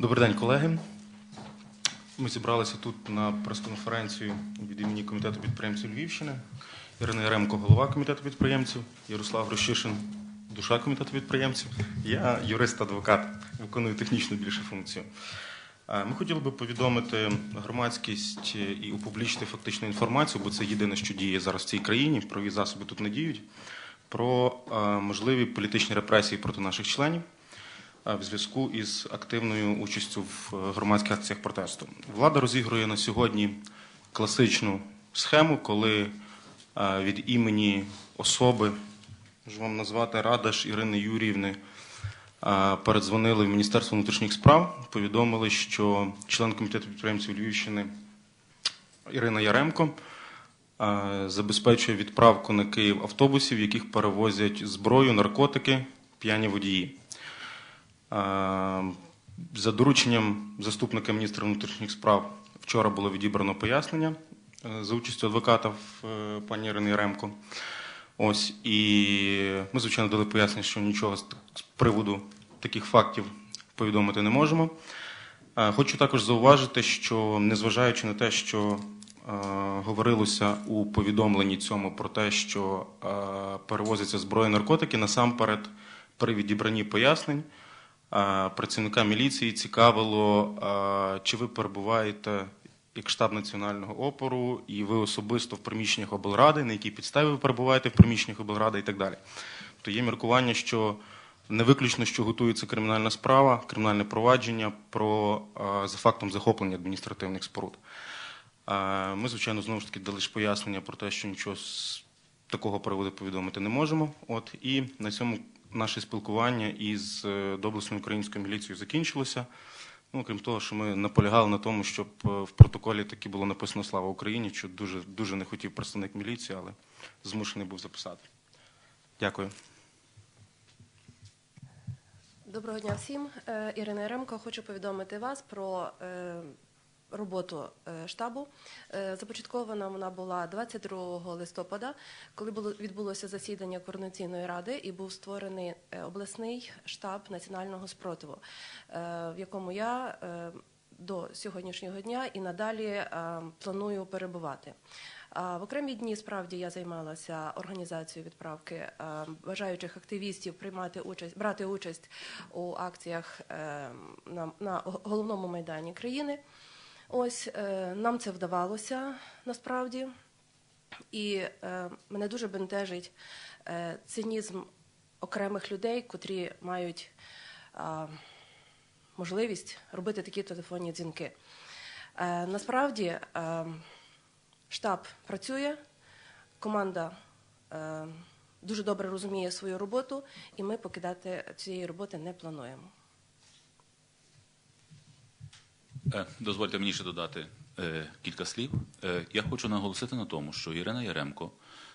Добрий день, колеги. Ми зібралися тут на прес-конференцію від імені комітету підприємців Львівщини. Ірина Яремко, голова комітету підприємців, Ярослав Рощишин, душа комітету підприємців. Я юрист-адвокат, виконую технічну більше функцію. Ми хотіли би повідомити громадськість і опублічити фактичну інформацію, бо це єдине, що діє зараз в цій країні. Праві засоби тут не діють. Про можливі політичні репресії проти наших членів в зв'язку із активною участю в е, громадських акціях протесту. Влада розігрує на сьогодні класичну схему, коли е, від імені особи, можу вам назвати Радаш Ірини Юріївни, е, передзвонили в Міністерство внутрішніх справ, повідомили, що член комітету підприємців Львівщини Ірина Яремко е, забезпечує відправку на Київ автобусів, яких перевозять зброю, наркотики, п'яні водії. За дорученням заступника міністра внутрішніх справ вчора було відібрано пояснення е, за участю адвоката е, пані Ірини Яремко. Ось і ми, звичайно, дали пояснення, що нічого з приводу таких фактів повідомити не можемо. Е, Хочу також зауважити, що незважаючи на те, що говорилося у повідомленні цьому про те, що перевозяться зброї і наркотики, насамперед при відібранні пояснень працівника міліції цікавило, чи ви перебуваєте як штаб національного опору, і ви особисто в приміщеннях облради, на якій підставі ви перебуваєте в приміщеннях облради і так далі. То є міркування, що не виключно, що готується кримінальна справа, кримінальне провадження про за фактом захоплення адміністративних споруд. Ми, звичайно, знову ж таки дали ж пояснення про те, що нічого з такого приводу повідомити не можемо. От і на цьому наше спілкування із е, доблесною українською міліцією закінчилося. Ну, крім того, що ми наполягали на тому, щоб е, в протоколі таки було написано Слава Україні, що дуже дуже не хотів представник міліції, але змушений був записати. Дякую. Доброго дня всім. Е, Ірина Яремко. Хочу повідомити вас про роботу е, штабу. Е, Започаткована вона була 22 листопада, коли було відбулося засідання координаційної ради і був створений е, обласний штаб національного спротиву, в якому я до сьогоднішнього дня і надалі планую перебувати. В окремі дні справді я займалася організацією відправки бажаючих активістів приймати участь, брати участь у акціях на, на головному майдані країни. Ось е, нам це вдавалося насправді, і е, мене дуже бентежить е, цинізм окремих людей, котрі мають можливість робити такі телефонні дзвінки. Насправді штаб працює, команда дуже добре розуміє свою роботу, і ми покидати цієї роботи не плануємо. Е, Дозвольте мені ще додати е, кілька слів. Е, я хочу наголосити на тому, що Ірина Яремко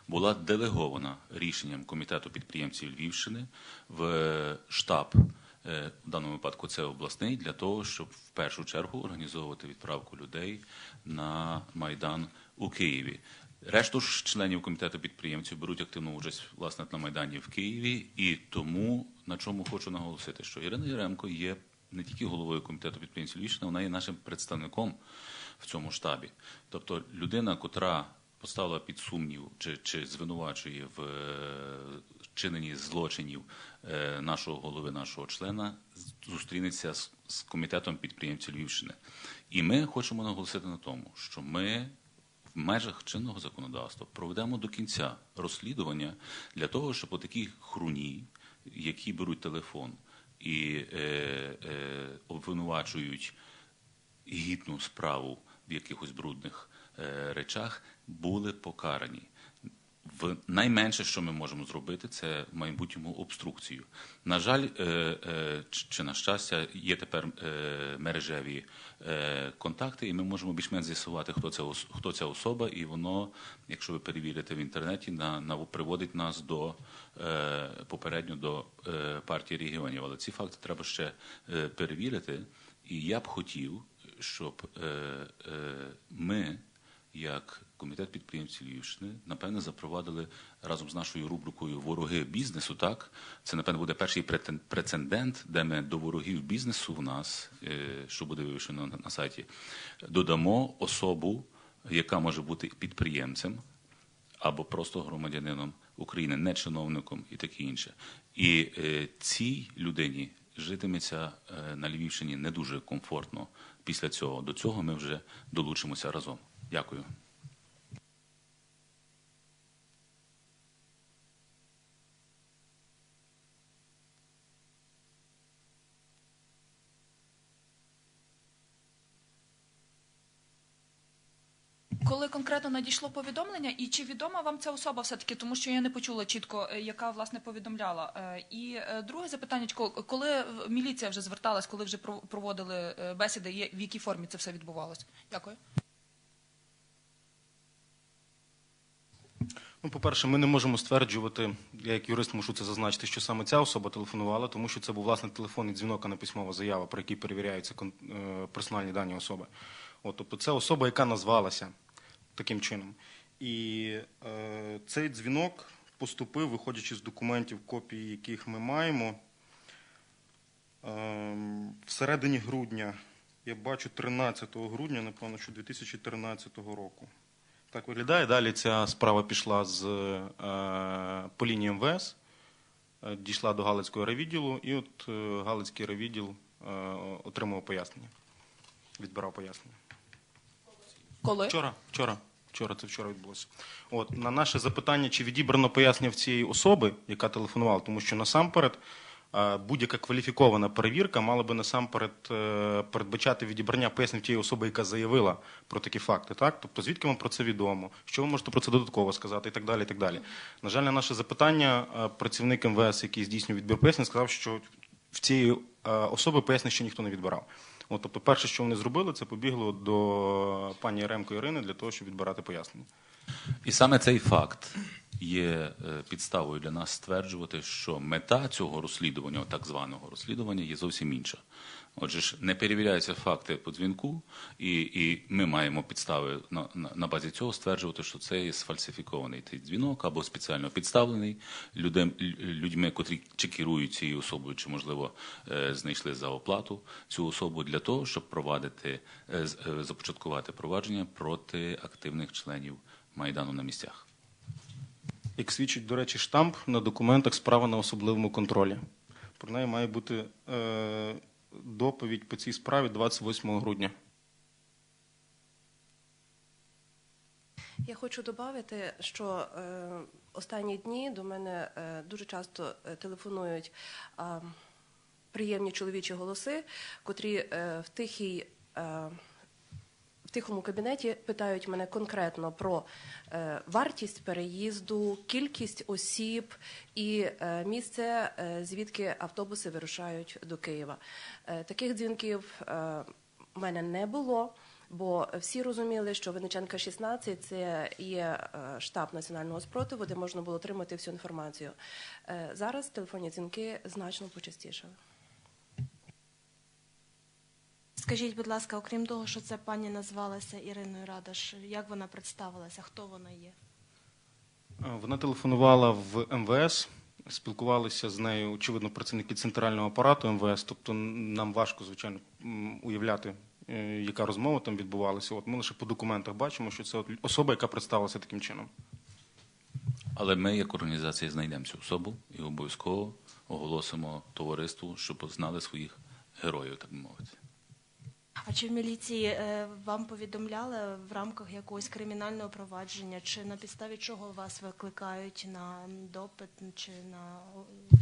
була делегована рішенням комітету підприємців Львівщини в е, штаб. е, В даному випадку це обласний для того, щоб в першу чергу організовувати відправку людей на майдан у Києві. Решту ж членів комітету підприємців беруть активну участь власне на майдані в Києві, і тому на чому хочу наголосити, що Ірина Яремко є не тільки головою комітету підприємців Львівщини, вона є нашим представником в цьому штабі. Тобто людина, котра поставила під сумнів чи, чи звинувачує в е, чиненні злочинів е, нашого голови, нашого члена, зустрінеться з, з комітетом підприємців Львівщини. І ми хочемо наголосити на тому, що ми в межах чинного законодавства проведемо до кінця розслідування для того, щоб отакі хруні, які беруть телефон і е, е, обвинувачують гідну справу в якихось брудних е, речах, були покарані. В найменше, що ми можемо зробити, це в майбутньому обструкцію. На жаль, е, е, чи на щастя, є тепер е, мережеві контакти, і ми можемо більш-менш з'ясувати, хто це хто ця особа, і воно, якщо ви перевірите в інтернеті, на, на приводить нас до попередньо до партії регіонів. Але ці факти треба ще перевірити. І я б хотів, щоб ми, як комітет підприємців Львівщини, напевне, запровадили разом з нашою рубрикою Вороги бізнесу. Так, це напевне буде перший прецедент, де ми до ворогів бізнесу в нас, е, що буде вивішено на- сайті, додамо особу, яка може бути підприємцем або просто громадянином України, не чиновником і таке інше. І е, цій людині житиметься е, на Львівщині не дуже комфортно після цього. До цього ми вже долучимося разом. Дякую. Коли конкретно надійшло повідомлення, і чи відома вам ця особа все-таки, тому що я не почула чітко, е, яка власне повідомляла. Е, І е, друге запитання, коли міліція вже зверталась, коли вже пров- проводили бесіди, є- в якій формі це все відбувалось? Дякую. Ну, по-перше, ми не можемо стверджувати, я як юрист мушу це зазначити, що саме ця особа телефонувала, тому що це був власне телефонний дзвінок, а не письмова заява, про який перевіряються персональні дані особи. От, тобто це особа, яка назвалася таким чином. І е, цей дзвінок поступив, виходячи з документів, копії яких ми маємо. Ем, всередині грудня, я бачу 13 грудня, напевно, що 2013 року. Так виглядає. Далі ця справа пішла з е, по лінії МВС, е, дійшла до Галицького райвідділу, і от е, Галицький райвідділ е, отримав пояснення, відбирав пояснення. Коли? Вчора, вчора, вчора, це вчора відбулося. От на наше запитання, чи відібрано пояснення в цієї особи, яка телефонувала, тому що насамперед е, будь-яка кваліфікована перевірка мала би насамперед е, передбачати відібрання пояснень тієї особи, яка заявила про такі факти. Так, тобто звідки вам про це відомо, що ви можете про це додатково сказати, і так далі. І так далі. На жаль, на наше запитання е, працівник МВС, який здійснює відбір пояснень, сказав, що в цієї особи пояснень ще ніхто не відбирав. От, тобто, перше, що вони зробили, це побігло до пані Ремко Ірини для того, щоб відбирати пояснення. І саме цей факт є е, підставою для нас стверджувати, що мета цього розслідування, так званого розслідування, є зовсім інша. Отже ж, не перевіряються факти по дзвінку, і, і ми маємо підстави на, на, на базі цього стверджувати, що це є сфальсифікований цей дзвінок або спеціально підставлений людям, людьми, котрі чи керують цією особою, чи можливо е, знайшли за оплату цю особу для того, щоб провадити е, е, започаткувати провадження проти активних членів майдану на місцях. Як свідчить, до речі, штамп на документах справа на особливому контролі. Про неї має бути е, доповідь по цій справі 28 грудня. Я хочу додати, що е, останні дні до мене е, дуже часто е, телефонують е, приємні чоловічі голоси, котрі е, в тихій. Е, тихому кабінеті питають мене конкретно про е, вартість переїзду, кількість осіб і е, місце, е, звідки автобуси вирушають до Києва. Е, таких дзвінків е, в мене не було. Бо всі розуміли, що Винниченка 16 – це є е, штаб національного спротиву, де можна було отримати всю інформацію. Е, Зараз телефонні дзвінки значно почастішали. Скажіть, будь ласка, окрім того, що це пані назвалася Іриною Радаш, як вона представилася, хто вона є? Е, Вона телефонувала в МВС, спілкувалися з нею, очевидно, працівники центрального апарату МВС. Тобто нам важко, звичайно, уявляти, е, яка розмова там відбувалася. От ми лише по документах бачимо, що це особа, яка представилася таким чином. Але ми, як організація, знайдемо цю особу і обов'язково оголосимо товариству, щоб знали своїх героїв, так би мовити. А чи в міліції е, вам повідомляли в рамках якогось кримінального провадження, чи на підставі чого вас викликають на допит, чи на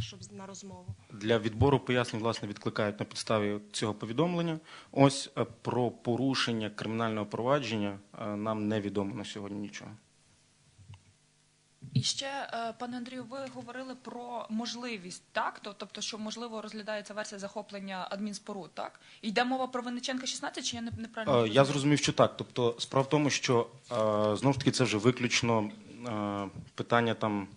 щоб на розмову? Для відбору пояснень, власне, відкликають на підставі цього повідомлення. Ось е, про порушення кримінального провадження е, нам невідомо на сьогодні нічого. І ще, е, пане Андрію, ви говорили про можливість, так? Тобто, що можливо розглядається версія захоплення адмінспоруд, так? Йде мова про Винниченка 16, чи я не- неправильно? Е, Я зрозумів, що так. Тобто, справа в тому, що знову ж таки це вже виключно е, питання там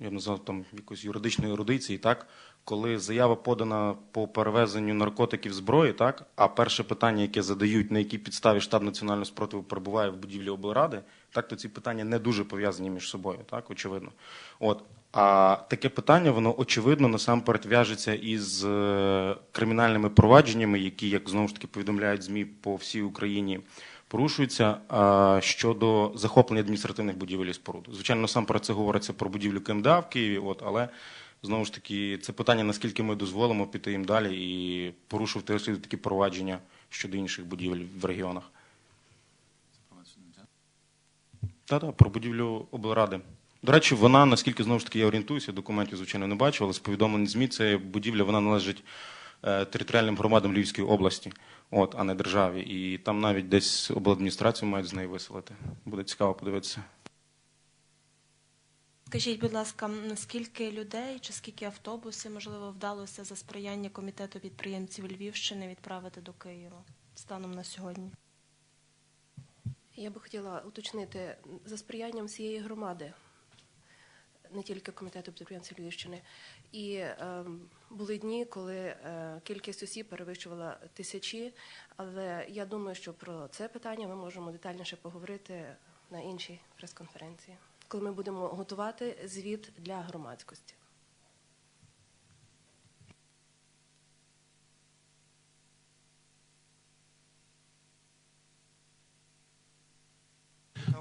я б назвав там якоїсь юридичної ерудиції, так, коли заява подана по перевезенню наркотиків зброї, так, а перше питання, яке задають, на якій підставі штаб національного спротиву перебуває в будівлі облради, так, то ці питання не дуже пов'язані між собою, так, очевидно. От. А таке питання, воно очевидно насамперед в'яжеться із е, кримінальними провадженнями, які, як знову ж таки повідомляють ЗМІ по всій Україні, порушуються а, щодо захоплення адміністративних будівель і споруд. Звичайно, насамперед це говориться про будівлю КМДА в Києві, от, але знову ж таки це питання, наскільки ми дозволимо піти їм далі і порушувати такі провадження щодо інших будівель в регіонах. Так, так, про будівлю облради. До речі, вона, наскільки знову ж таки я орієнтуюся, документів, звичайно, не бачив, але з повідомлень ЗМІ це будівля, вона належить е, територіальним громадам Львівської області, от, а не державі. І там навіть десь обладміністрацію мають з неї виселити. Буде цікаво подивитися. Скажіть, будь ласка, скільки людей чи скільки автобусів, можливо, вдалося за сприяння комітету підприємців Львівщини відправити до Києва станом на сьогодні? Я би хотіла уточнити за сприянням всієї громади, не тільки комітету підприємців Львівщини. І е, були дні, коли е, кількість осіб перевищувала тисячі. Але я думаю, що про це питання ми можемо детальніше поговорити на іншій прес-конференції, коли ми будемо готувати звіт для громадськості.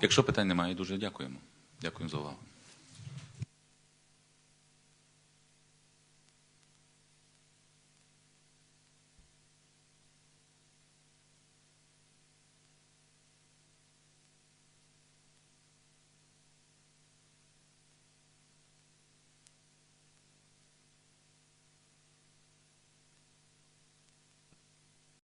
Якщо питань немає, дуже дякуємо. Дякуємо за увагу.